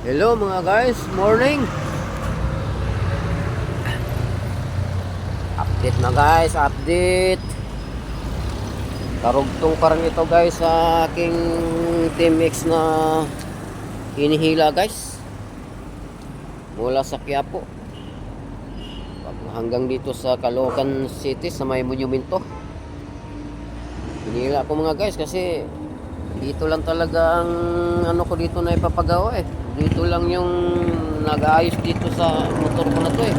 Hello mga guys, morning. Update na guys, update. Karugtong pa rin ito guys sa aking Team X na hinihila guys. Mula sa Quiapo. Hanggang dito sa Caloocan City sa may monumento. Hinihila ko mga guys kasi dito lang talaga ang ano ko dito na ipapagawa eh. Dito lang yung nag-aayos dito sa motor ko na to eh.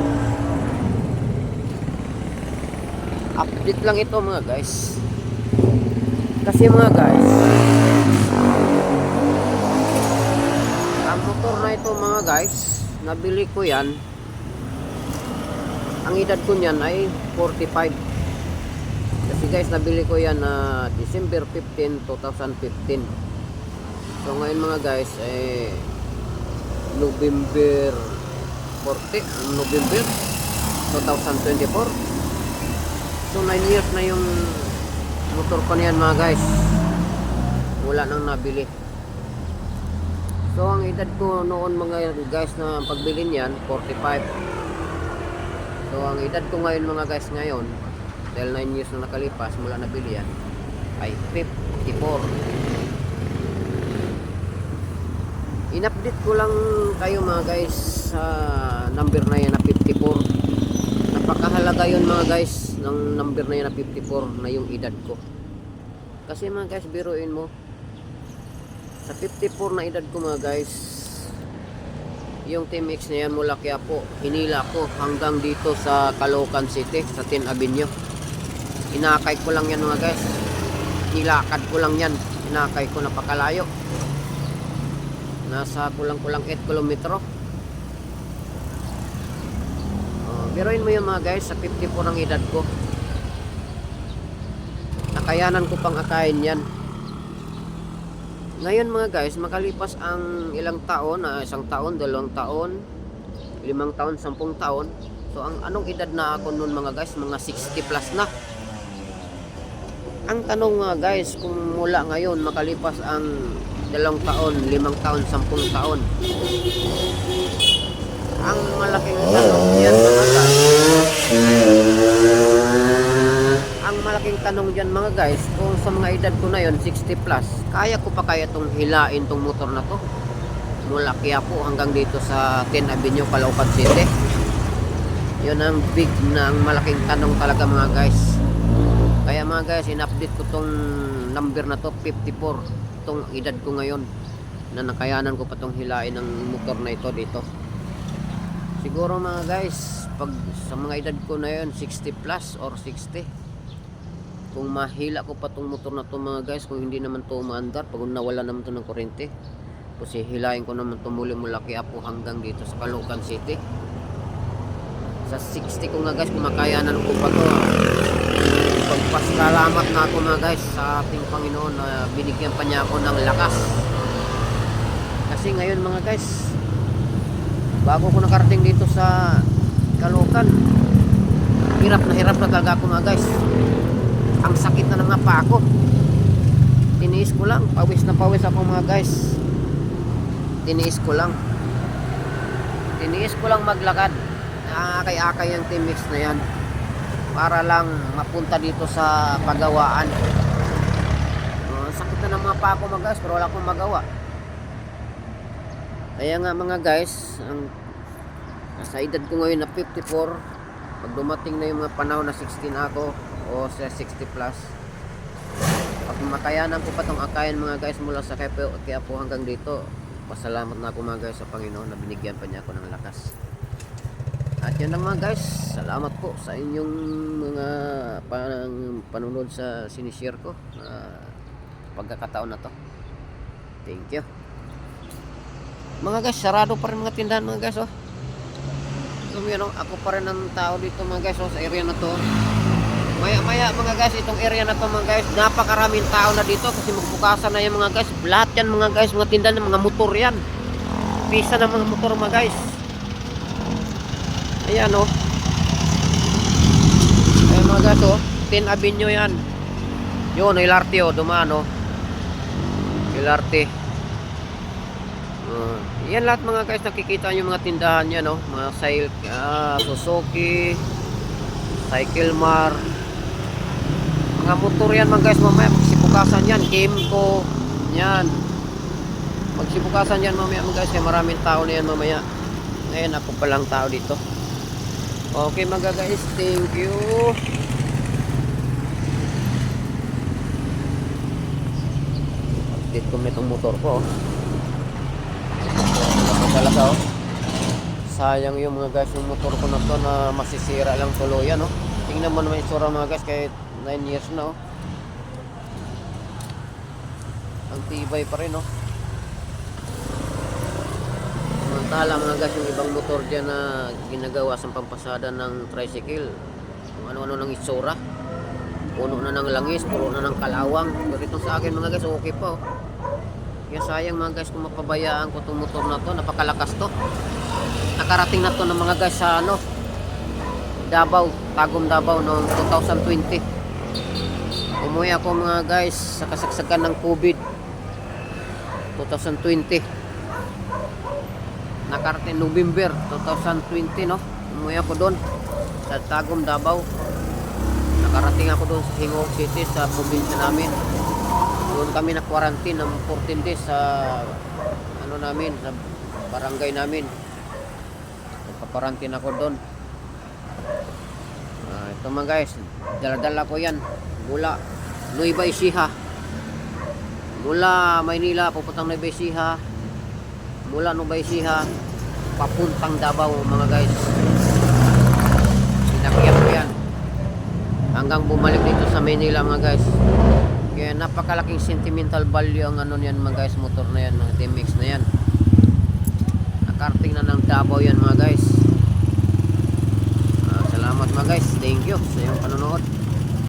Update lang ito mga guys. Kasi mga guys, ang motor na ito mga guys, nabili ko yan. Ang edad ko niyan ay 45. Guys, nabili ko yan na December 15, 2015. So ngayon mga guys, eh, November 40, ang November 2024. So 9 years na yung motor ko niyan mga guys. Wala nang nabili. So ang edad ko noon mga guys na pagbili niyan, 45. So ang edad ko ngayon mga guys ngayon, dahil 9 years na nakalipas mula nabili yan, ay 54. In-update ko lang kayo mga guys sa number na yan na 54. Napakahalaga yun mga guys ng number na yan na 54 na yung edad ko. Kasi mga guys, biruin mo. Sa 54 na edad ko mga guys, yung Team X na yan mula kaya po, hinila ko hanggang dito sa Caloocan City, sa 10 Avenue. Inakay ko lang yan mga guys. Nilakad ko lang yan. Inakay ko napakalayo. Nasa kulang-kulang 8 kilometro. Oh, biruin mo yun mga guys, sa 54 ang edad ko. Nakayanan ko pang akayin yan. Ngayon mga guys, makalipas ang ilang taon, ah, isang taon, dalawang taon, limang taon, sampung taon. So ang anong edad na ako noon mga guys, mga 60 plus na. Ang tanong nga guys, kung mula ngayon makalipas ang dalawang taon, limang taon, sampung taon. Ang malaking tanong yan guys. Ang malaking tanong dyan mga guys, kung sa mga edad ko na yon 60 plus, kaya ko pa kaya tong hilain tong motor na to? Mula Quiapo hanggang dito sa 10 Avenue, Caloocan City. Yun ang big na ang malaking tanong talaga mga guys. Kaya mga guys, in-update ko tong number na to, 54. Tong edad ko ngayon na nakayanan ko pa tong hilain ng motor na ito dito. Siguro mga guys, pag sa mga edad ko na yun, 60 plus or 60. Kung mahila ko pa tong motor na to mga guys, kung hindi naman to umaandar, pag nawala naman to ng kuryente, kasi hilain ko naman to muli mula kay Apo hanggang dito sa Caloocan City. Sa 60 ko nga guys, kung makayanan ko pa to, pagpasalamat na ako mga guys sa ating Panginoon na binigyan pa niya ako ng lakas. Kasi ngayon mga guys, bago ko nakarating dito sa Caloocan, hirap na hirap na talaga ako mga guys. Ang sakit na ng nga pa ako. Tiniis ko lang, pawis na pawis ako mga guys. Tiniis ko lang. Tiniis ko lang maglakad. Nakakay-akay ang mix na yan para lang mapunta dito sa pagawaan. Uh, sakit na ng mga pa ako guys, pero wala akong magawa. Kaya nga mga guys, ang sa edad ko ngayon na 54, pag dumating na yung mga panahon na 16 ako o sa 60 plus, pag makayanan ko pa tong akayan mga guys mula sa kaya po hanggang dito, pasalamat na ako mga guys sa Panginoon na binigyan pa niya ako ng lakas. At yun mga guys, salamat po sa inyong mga pan panunod sa sinishare ko uh, pagkakataon na to. Thank you. Mga guys, sarado pa rin mga tindahan mga guys oh. So, yun, oh, ako pa rin ang tao dito mga guys oh, sa area na to. Maya maya mga guys, itong area na to mga guys, napakaraming tao na dito kasi magbukasan na yung mga guys. Lahat yan mga guys, mga tindahan mga motor yan. Pisa ng mga motor mga guys. Ayan oh. Ayan mga guys oh. 10 Avenue yan. Yun, LRT oh. Dumaan oh. LRT. Uh, yan lahat mga guys, nakikita nyo mga tindahan niya, no? Mga sail, ah, Suzuki, Cycle Mar. Mga motor yan mga guys, mamaya magsipukasan yan, Kimco, yan. Magsipukasan yan mamaya mga guys, maraming tao na yan mamaya. Ngayon ako palang tao dito. Okay mga guys, thank you. Update ko itong motor ko. oh. Talaga oh. Sayang yung mga guys yung motor ko na to na masisira lang tuluyan oh. Tingnan mo naman yung itsura mga guys kahit 9 years na oh. Ang tibay pa rin oh. Samantala mga guys yung ibang motor dyan na ginagawa sa pampasada ng tricycle. Kung ano-ano ng itsura. Puno na ng langis, puro na ng kalawang. Pero ito sa akin mga guys okay pa oh. Kaya sayang mga guys kung mapabayaan ko itong motor na to. Napakalakas to. Nakarating na to ng mga guys sa ano. Davao, Tagum Davao noong 2020. Umuwi ako mga guys sa kasagsagan ng COVID. 2020. Nakarating November 2020 no. Umuwi ako doon sa Tagum Davao. Nakarating ako doon sa Hingog City sa probinsya namin. Doon kami na quarantine ng 14 days sa ano namin sa barangay namin. Nagpa-quarantine ako doon. Ah, ito mga guys dala-dala ko yan. Mula Nueva Ecija. Mula Maynila pupuntang Nueva Ecija mula Nueva Ecija papuntang Davao mga guys sinakyan ko yan hanggang bumalik dito sa Manila mga guys kaya napakalaking sentimental value ang ano niyan mga guys, motor na yan, mga TMX na yan. Nakarting na ng Davao yan mga guys. Ah, salamat mga guys, thank you sa iyong panonood.